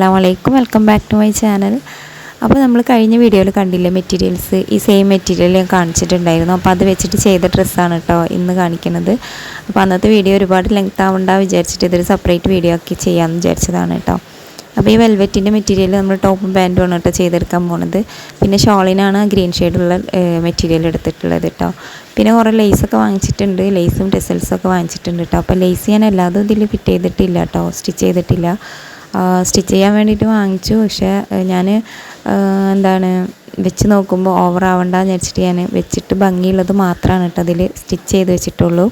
അസ്സാം വലൈക്കും welcome back to my channel അപ്പോൾ നമ്മൾ കഴിഞ്ഞ വീഡിയോയിൽ കണ്ടില്ലേ മെറ്റീരിയൽസ് ഈ സെയിം മെറ്റീരിയൽ ഞാൻ കാണിച്ചിട്ടുണ്ടായിരുന്നു. അപ്പോൾ അത് വെച്ചിട്ട് ചെയ്ത ഡ്രസ്സാണ് കേട്ടോ ഇന്ന് കാണിക്കുന്നത് അപ്പോൾ അന്നത്തെ വീഡിയോ ഒരുപാട് ലെങ്ത് ആവണ്ട വിചാരിച്ചിട്ട് ഇതൊരു സെപ്പറേറ്റ് വീഡിയോ ആക്കി ചെയ്യാമെന്ന് വിചാരിച്ചതാണ് കേട്ടോ അപ്പോൾ ഈ വെൽവെറ്റിന്റെ മെറ്റീരിയൽ നമ്മൾ ടോപ്പും പാന്റും ആണ് കേട്ടോ ചെയ്തെടുക്കാൻ പോണത്. പിന്നെ ഷോളിനാണ് ഗ്രീൻ ഷെയ്ഡുള്ള മെറ്റീരിയൽ എടുത്തിട്ടുള്ളത് കേട്ടോ പിന്നെ കുറേ ലേസൊക്കെ വാങ്ങിച്ചിട്ടുണ്ട്. ലേസും ടെസൽസൊക്കെ വാങ്ങിച്ചിട്ടുണ്ട് കേട്ടോ അപ്പോൾ ലേസ് ഞാൻ എല്ലാതും ഇതിൽ ഫിറ്റ് ചെയ്തിട്ടില്ല കേട്ടോ സ്റ്റിച്ച് ചെയ്തിട്ടില്ല. സ്റ്റിച്ച് ചെയ്യാൻ വേണ്ടിയിട്ട് വാങ്ങിച്ചു. പക്ഷേ ഞാൻ എന്താണ് വെച്ച് നോക്കുമ്പോൾ ഓവർ ആവണ്ടെന്ന് വെച്ചിട്ട് ഞാൻ വെച്ചിട്ട് ഭംഗിയുള്ളത് മാത്രമാണ് കേട്ടോ അതിൽ സ്റ്റിച്ച് ചെയ്ത് വെച്ചിട്ടുള്ളൂ.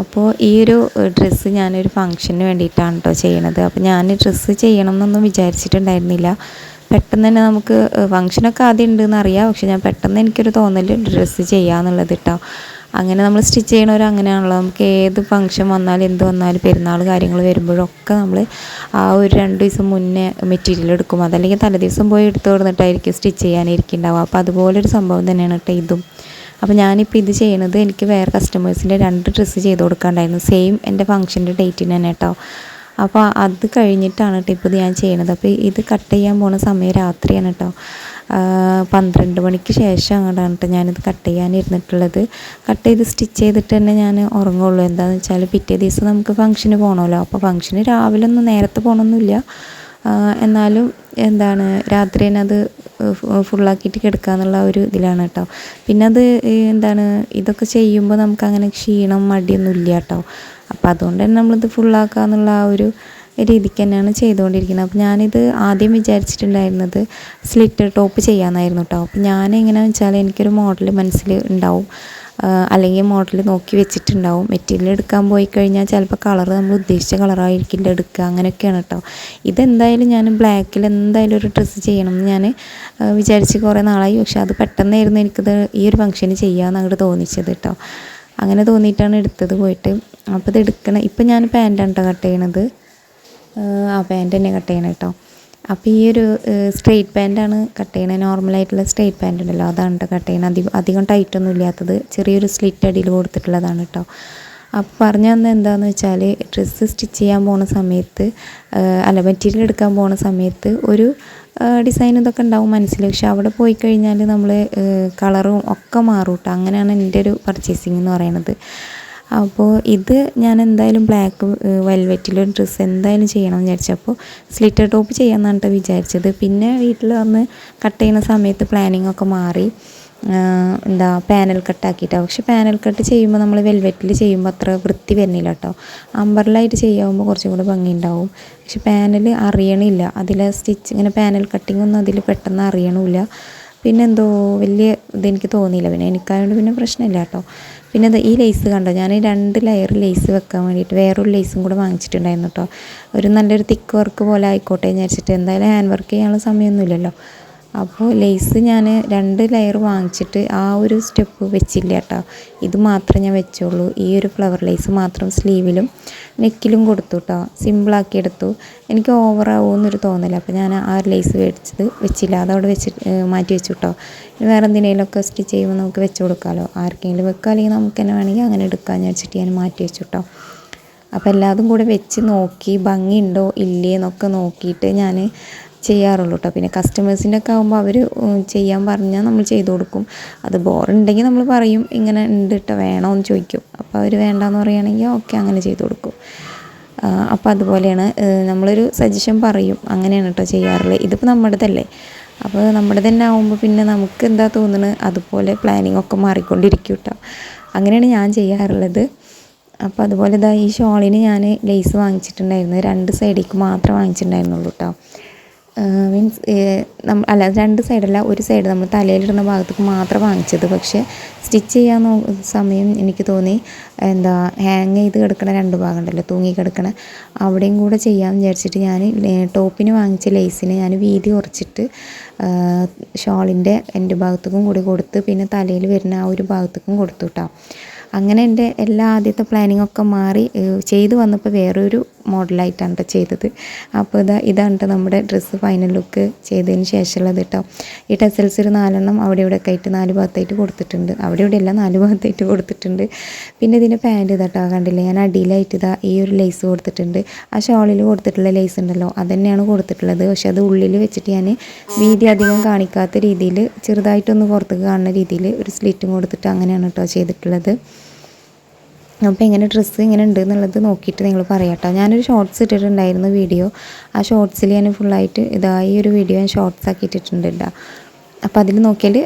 അപ്പോൾ ഈ ഒരു ഡ്രസ്സ് ഞാനൊരു ഫംഗ്ഷന് വേണ്ടിയിട്ടാണ് കേട്ടോ ചെയ്യണത്. അപ്പോൾ ഞാൻ ഡ്രസ്സ് ചെയ്യണം എന്നൊന്നും വിചാരിച്ചിട്ടുണ്ടായിരുന്നില്ല പെട്ടെന്ന് തന്നെ നമുക്ക് ഫംഗ്ഷനൊക്കെ ആദ്യം ഉണ്ടെന്ന് അറിയാം. പക്ഷെ ഞാൻ പെട്ടെന്ന് എനിക്കൊരു തോന്നൽ ഡ്രസ്സ് ചെയ്യാമെന്നുള്ളത് കേട്ടോ. അങ്ങനെ നമ്മൾ സ്റ്റിച്ച് ചെയ്യണവർ അങ്ങനെയാണല്ലോ. നമുക്ക് ഏത് ഫംഗ്ഷൻ വന്നാലും എന്ത് വന്നാലും പെരുന്നാൾ കാര്യങ്ങൾ വരുമ്പോഴൊക്കെ നമ്മൾ ആ ഒരു രണ്ട് ദിവസം മുന്നേ മെറ്റീരിയൽ എടുക്കും. അതല്ലെങ്കിൽ തലേദിവസം പോയി എടുത്തു കൊടുത്തിട്ടായിരിക്കും സ്റ്റിച്ച് ചെയ്യാനിരിക്കുന്നുണ്ടാവും അപ്പോൾ അതുപോലൊരു സംഭവം തന്നെയാണ് കേട്ടോ ഇതും. അപ്പോൾ ഞാനിപ്പോൾ ഇത് ചെയ്യണത് എനിക്ക് വേറെ കസ്റ്റമേഴ്സിന്റെ രണ്ട് ഡ്രസ്സ് ചെയ്ത് കൊടുക്കാണ്ടായിരുന്നു സെയിം എന്റെ ഫംഗ്ഷന്റെ ഡേറ്റിന് തന്നെ കേട്ടോ. അപ്പോൾ അത് കഴിഞ്ഞിട്ടാണ് കേട്ടോ ഇപ്പോൾ ഞാൻ ചെയ്യണത്. അപ്പോൾ ഇത് കട്ട് ചെയ്യാൻ പോണ സമയം രാത്രിയാണ് കേട്ടോ പന്ത്രണ്ട് മണിക്ക് ശേഷം അങ്ങോട്ടാണ് കേട്ടോ ഞാനിത് കട്ട് ചെയ്യാനിരുന്നിട്ടുള്ളത് കട്ട് ചെയ്ത് സ്റ്റിച്ച് ചെയ്തിട്ട് തന്നെ ഞാൻ ഉറങ്ങുള്ളൂ. എന്താണെന്ന് വെച്ചാൽ പിറ്റേ ദിവസം നമുക്ക് ഫംഗ്ഷന് പോകണമല്ലോ അപ്പോൾ ഫംഗ്ഷന് രാവിലെ ഒന്നും നേരത്തെ പോകണമെന്നില്ല എന്നാലും എന്താണ് രാത്രി തന്നെ അത് ഫുള്ളാക്കിയിട്ട് കിടക്കുക എന്നുള്ള ഒരു ഇതിലാണ് കേട്ടോ പിന്നെ അത് എന്താണ് ഇതൊക്കെ ചെയ്യുമ്പോൾ നമുക്ക് അങ്ങനെ ക്ഷീണം മടിയൊന്നും ഇല്ല കേട്ടോ അപ്പോൾ അതുകൊണ്ട് തന്നെ നമ്മളിത് ഫുള്ളാക്കുക എന്നുള്ള ആ ഒരു രീതിക്ക് തന്നെയാണ് ചെയ്തുകൊണ്ടിരിക്കുന്നത്. അപ്പോൾ ഞാനിത് ആദ്യം വിചാരിച്ചിട്ടുണ്ടായിരുന്നത് സ്ലിറ്റ് ടോപ്പ് ചെയ്യാമെന്നായിരുന്നു കേട്ടോ അപ്പോൾ ഞാൻ എങ്ങനെയാണെന്ന് വെച്ചാൽ എനിക്കൊരു മോഡൽ മനസ്സിൽ ഉണ്ടാവും. അല്ലെങ്കിൽ മോഡൽ നോക്കി വെച്ചിട്ടുണ്ടാവും. മെറ്റീരിയൽ എടുക്കാൻ പോയി കഴിഞ്ഞാൽ ചിലപ്പോൾ കളർ നമ്മൾ ഉദ്ദേശിച്ച കളറായിരിക്കില്ല എടുക്കുക. അങ്ങനെയൊക്കെയാണ് കേട്ടോ ഇതെന്തായാലും ഞാൻ ബ്ലാക്കിൽ എന്തായാലും ഒരു ഡ്രസ്സ് ചെയ്യണം എന്ന് ഞാൻ വിചാരിച്ച് കുറേ നാളായി. പക്ഷേ അത് പെട്ടെന്നായിരുന്നു എനിക്കത് ഈ ഒരു ഫംഗ്ഷന് ചെയ്യാമെന്ന് അങ്ങോട്ട് തോന്നിച്ചത് കേട്ടോ അങ്ങനെ തോന്നിയിട്ടാണ് എടുത്തത് പോയിട്ട്. അപ്പോൾ ഇത് എടുക്കണം ഇപ്പം ഞാൻ പാന്റാണ് കേട്ടോ ചെയ്യണത്. ആ പാന്റ് തന്നെ കട്ട് ചെയ്യണം കേട്ടോ അപ്പോൾ ഈ ഒരു സ്ട്രെയിറ്റ് പാന്റാണ് കട്ട് ചെയ്യണത് നോർമലായിട്ടുള്ള സ്ട്രെയിറ്റ് പാന്റ് ഉണ്ടല്ലോ അതാണ് കേട്ടോ കട്ട് ചെയ്യണത് അധികം അധികം ടൈറ്റൊന്നും ഇല്ലാത്തത്. ചെറിയൊരു സ്ലിറ്റ് അടിയിൽ കൊടുത്തിട്ടുള്ളതാണ് കേട്ടോ അപ്പോൾ പറഞ്ഞു തന്നെ എന്താണെന്ന് വെച്ചാൽ ഡ്രസ്സ് സ്റ്റിച്ച് ചെയ്യാൻ പോകുന്ന സമയത്ത് അല്ല മെറ്റീരിയൽ എടുക്കാൻ പോകുന്ന സമയത്ത് ഒരു ഡിസൈൻ ഇതൊക്കെ ഉണ്ടാവും മനസ്സിൽ. പക്ഷെ അവിടെ പോയി കഴിഞ്ഞാൽ നമ്മൾ കളറും ഒക്കെ മാറും കേട്ടോ അങ്ങനെയാണ് എന്റെ ഒരു പർച്ചേസിങ് എന്ന് പറയുന്നത് അപ്പോൾ ഇത് ഞാൻ എന്തായാലും ബ്ലാക്ക് വെൽവെറ്റിലൊരു ഡ്രസ്സ് എന്തായാലും ചെയ്യണം എന്ന് വിചാരിച്ചപ്പോൾ സ്ലിറ്റർ ടോപ്പ് ചെയ്യാമെന്നാണ് കേട്ടോ വിചാരിച്ചത്. പിന്നെ വീട്ടിൽ വന്ന് കട്ട് ചെയ്യുന്ന സമയത്ത് പ്ലാനിങ് ഒക്കെ മാറി. എന്താ പാനൽ കട്ടാക്കിയിട്ടാണ് പക്ഷെ പാനൽ കട്ട് ചെയ്യുമ്പോൾ നമ്മൾ വെൽവെറ്റിൽ ചെയ്യുമ്പോൾ അത്ര വൃത്തി വരുന്നില്ല കേട്ടോ അമ്പർലായിട്ട് ചെയ്യാവുമ്പോൾ കുറച്ചും കൂടെ ഭംഗി ഉണ്ടാവും പക്ഷെ പാനൽ അറിയണില്ല. അതിലെ സ്റ്റിച്ച് ഇങ്ങനെ പാനൽ കട്ടിങ് ഒന്നും അതിൽ പെട്ടെന്ന് അറിയണമില്ല പിന്നെ എന്തോ വലിയ ഇതെനിക്ക് തോന്നിയില്ല. പിന്നെ എനിക്കായതുകൊണ്ട് പിന്നെ പ്രശ്നമില്ല കേട്ടോ പിന്നെ ഈ ലേസ് കണ്ടോ? ഞാൻ രണ്ട് ലെയർ ലേസ് വെക്കാൻ വേണ്ടിയിട്ട് വേറൊരു ലേസും കൂടെ വാങ്ങിച്ചിട്ടുണ്ടായിരുന്നു കേട്ടോ ഒരു നല്ലൊരു തിക്ക് വർക്ക് പോലെ ആയിക്കോട്ടെ എന്ന് വിചാരിച്ചിട്ട് എന്തായാലും ഹാൻഡ് വർക്ക് ചെയ്യാനുള്ള സമയമൊന്നുമില്ലല്ലോ. അപ്പോൾ ലേസ് ഞാൻ രണ്ട് ലെയർ വാങ്ങിച്ചിട്ട് ആ ഒരു സ്റ്റെപ്പ് വെച്ചില്ല കേട്ടോ ഇത് മാത്രമേ ഞാൻ വെച്ചുള്ളൂ ഈ ഒരു ഫ്ലവർ ലേസ് മാത്രം സ്ലീവിലും നെക്കിലും കൊടുത്തു കേട്ടോ സിമ്പിളാക്കി എടുത്തു. എനിക്ക് ഓവർ ആവുമെന്നൊരു തോന്നല. അപ്പോൾ ഞാൻ ആ ഒരു ലേസ് മേടിച്ചത് വെച്ചില്ല. അതവിടെ വെച്ച് മാറ്റി വെച്ചു കേട്ടോ ഇനി വേറെ എന്തിനേലൊക്കെ സ്റ്റിച്ച് ചെയ്യുമ്പോൾ നമുക്ക് വെച്ച് കൊടുക്കാമല്ലോ ആർക്കെങ്കിലും വെക്കുക അല്ലെങ്കിൽ നമുക്ക് തന്നെ വേണമെങ്കിൽ അങ്ങനെ എടുക്കാമെന്ന് വെച്ചിട്ട് ഞാൻ മാറ്റി വെച്ചു കേട്ടോ അപ്പോൾ എല്ലാതും കൂടെ വെച്ച് നോക്കി ഭംഗിയുണ്ടോ ഇല്ലേ എന്നൊക്കെ നോക്കിയിട്ട് ഞാൻ ചെയ്യാറുള്ളൂ കേട്ടോ. പിന്നെ കസ്റ്റമേഴ്സിന്റെ ഒക്കെ ആകുമ്പോൾ അവർ ചെയ്യാൻ പറഞ്ഞാൽ നമ്മൾ ചെയ്തു കൊടുക്കും. അത് ബോറുണ്ടെങ്കിൽ നമ്മൾ പറയും ഇങ്ങനെ ഉണ്ട് കേട്ടോ വേണോ എന്ന് ചോദിക്കും. അപ്പോൾ അവർ വേണ്ടാന്ന് പറയുകയാണെങ്കിൽ ഓക്കെ അങ്ങനെ ചെയ്തു കൊടുക്കും. അപ്പോൾ അതുപോലെയാണ് നമ്മളൊരു സജഷൻ പറയും. അങ്ങനെയാണ് കേട്ടോ ചെയ്യാറുള്ളത് ഇതിപ്പോൾ നമ്മുടേതല്ലേ. അപ്പോൾ നമ്മുടെ തന്നെ ആകുമ്പോൾ പിന്നെ നമുക്ക് എന്താ തോന്നുന്നത് അതുപോലെ പ്ലാനിങ് ഒക്കെ മാറിക്കൊണ്ടിരിക്കും കേട്ടോ അങ്ങനെയാണ് ഞാൻ ചെയ്യാറുള്ളത്. അപ്പോൾ അതുപോലെ ഇതാ ഈ ഷോളിന് ഞാൻ ലേസ് വാങ്ങിച്ചിട്ടുണ്ടായിരുന്നു. രണ്ട് സൈഡിലേക്ക് മാത്രം വാങ്ങിച്ചിട്ടുണ്ടായിരുന്നുള്ളൂ കേട്ടോ മീൻസ് അല്ല രണ്ട് സൈഡല്ല ഒരു സൈഡ് നമ്മൾ തലയിലിടുന്ന ഭാഗത്തേക്ക് മാത്രം വാങ്ങിച്ചത്. പക്ഷേ സ്റ്റിച്ച് ചെയ്യാൻ സമയം എനിക്ക് തോന്നി. എന്താ ഹാങ് ചെയ്ത് കിടക്കണ രണ്ട് ഭാഗം ഉണ്ടല്ലോ തൂങ്ങി കിടക്കണ. അവിടെയും കൂടെ ചെയ്യാമെന്ന് വിചാരിച്ചിട്ട് ഞാൻ ടോപ്പിന് വാങ്ങിച്ച ലേസിന് ഞാൻ വീതി കുറച്ചിട്ട് ഷോളിന്റെ എന്റെ ഭാഗത്തേക്കും കൂടി കൊടുത്ത് പിന്നെ തലയിൽ വരുന്ന ആ ഒരു ഭാഗത്തേക്കും കൊടുത്തു കേട്ടോ അങ്ങനെ എന്റെ എല്ലാ ആദ്യത്തെ പ്ലാനിങ് ഒക്കെ മാറി ചെയ്തു വന്നപ്പോൾ വേറൊരു മോഡലായിട്ടാണ് കേട്ടോ ചെയ്തത്. അപ്പോൾ ഇതാ ഇതാണ് കേട്ടോ നമ്മുടെ ഡ്രസ്സ് ഫൈനൽ ലുക്ക് ചെയ്തതിന് ശേഷമുള്ളത് കേട്ടോ ഈ ടെസൽസിൽ നാലെണ്ണം അവിടെ ഇവിടെ ഒക്കെ ആയിട്ട് നാല് ഭാഗത്തായിട്ട് കൊടുത്തിട്ടുണ്ട്. അവിടെ ഇവിടെ എല്ലാം നാല് ഭാഗത്തായിട്ട് കൊടുത്തിട്ടുണ്ട്. പിന്നെ ഇതിന്റെ പാന്റ് ഇതാട്ടോ കണ്ടില്ലേ? ഞാൻ അടിയിലായിട്ട് ഇതാ ഈ ഒരു ലേസ് കൊടുത്തിട്ടുണ്ട്. ആ ഷോളിൽ കൊടുത്തിട്ടുള്ള ലേസ് ഉണ്ടല്ലോ അത് തന്നെയാണ് കൊടുത്തിട്ടുള്ളത്. പക്ഷേ അത് ഉള്ളിൽ വെച്ചിട്ട് ഞാൻ വീതി അധികം കാണിക്കാത്ത രീതിയിൽ ചെറുതായിട്ടൊന്ന് പുറത്തേക്ക് കാണുന്ന രീതിയിൽ ഒരു സ്ലിറ്റും കൊടുത്തിട്ട് അങ്ങനെയാണ് കേട്ടോ ചെയ്തിട്ടുള്ളത്. അപ്പോൾ എങ്ങനെ ഡ്രസ്സ് ഇങ്ങനെ ഉണ്ട് എന്നുള്ളത് നോക്കിയിട്ട് നിങ്ങൾ പറയാട്ടോ ഞാനൊരു ഷോർട്സ് ഇട്ടിട്ടുണ്ടായിരുന്നു വീഡിയോ ആ ഷോർട്സിൽ ഞാൻ ഫുള്ളായിട്ട് ഇതാ ഈ ഒരു വീഡിയോ ഞാൻ ഷോർട്സ് ആക്കി ഇട്ടിട്ടുണ്ട് കേട്ടോ. അപ്പോൾ അതിൽ നോക്കിയാൽ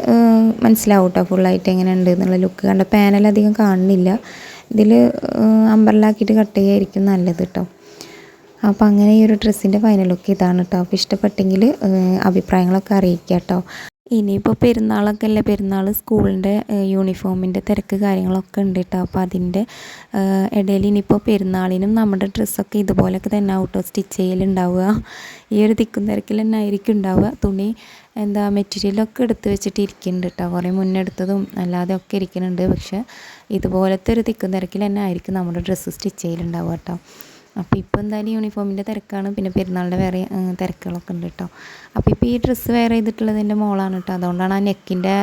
മനസ്സിലാവും കേട്ടോ ഫുള്ളായിട്ട് എങ്ങനെ ഉണ്ട് എന്നുള്ള ലുക്ക് കണ്ട പാനൽ അധികം കാണുന്നില്ല. ഇതിൽ അമ്പറിലാക്കിയിട്ട് കട്ട് ചെയ്യായിരിക്കും നല്ലത് കേട്ടോ. അപ്പോൾ അങ്ങനെ ഈ ഒരു ഡ്രസ്സിന്റെ ഫൈനൽ ലുക്ക് ഇതാണ് കേട്ടോ. അപ്പോൾ ഇഷ്ടപ്പെട്ടെങ്കിൽ അഭിപ്രായങ്ങളൊക്കെ അറിയിക്കുക കേട്ടോ. ഇനിയിപ്പോൾ പെരുന്നാളൊക്കെ അല്ലേ പെരുന്നാൾ സ്കൂളിന്റെ യൂണിഫോമിന്റെ തിരക്ക് കാര്യങ്ങളൊക്കെ ഉണ്ട് കേട്ടോ അപ്പോൾ അതിന്റെ ഇടയിൽ ഇനിയിപ്പോൾ പെരുന്നാളിനും നമ്മുടെ ഡ്രസ്സൊക്കെ ഇതുപോലെയൊക്കെ തന്നെ ഔട്ടോ സ്റ്റിച്ച് ചെയ്യലുണ്ടാവുക. ഈ ഒരു തിക്കും തിരക്കിൽ തന്നെ ആയിരിക്കും ഉണ്ടാവുക. തുണി എന്താ മെറ്റീരിയലൊക്കെ എടുത്ത് വെച്ചിട്ട് ഇരിക്കുന്നുണ്ട് കേട്ടോ കുറേ മുന്നെടുത്തതും അല്ലാതെ ഒക്കെ ഇരിക്കുന്നുണ്ട്. പക്ഷേ ഇതുപോലത്തെ ഒരു തിക്കും തിരക്കിൽ തന്നെ ആയിരിക്കും നമ്മുടെ ഡ്രസ്സ് സ്റ്റിച്ച് ചെയ്യലുണ്ടാവുക കേട്ടോ അപ്പോൾ ഇപ്പോൾ എന്തായാലും യൂണിഫോമിന്റെ തിരക്കാണ്. പിന്നെ പെരുന്നാളിന്റെ വേറെ തിരക്കുകളൊക്കെ ഉണ്ട് കേട്ടോ അപ്പോൾ ഇപ്പോൾ ഈ ഡ്രസ്സ് വെയർ ചെയ്തിട്ടുള്ളത് എന്റെ മോളാണ് കേട്ടോ അതുകൊണ്ടാണ് ആ നെക്കിന്റെ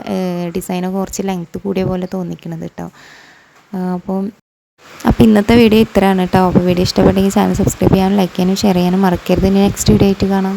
ഡിസൈനൊക്കെ കുറച്ച് ലെങ്ത്ത് കൂടിയ പോലെ തോന്നിക്കുന്നത് കേട്ടോ അപ്പം അപ്പോൾ ഇന്നത്തെ വീഡിയോ ഇത്രയാണ് കേട്ടോ അപ്പോൾ വീഡിയോ ഇഷ്ടപ്പെട്ടെങ്കിൽ ചാനൽ സബ്സ്ക്രൈബ് ചെയ്യാനും ലൈക്ക് ചെയ്യാനും ഷെയർ ചെയ്യാനും മറക്കരുത്. ഇനി നെക്സ്റ്റ് വീഡിയോ ആയിട്ട് കാണാം.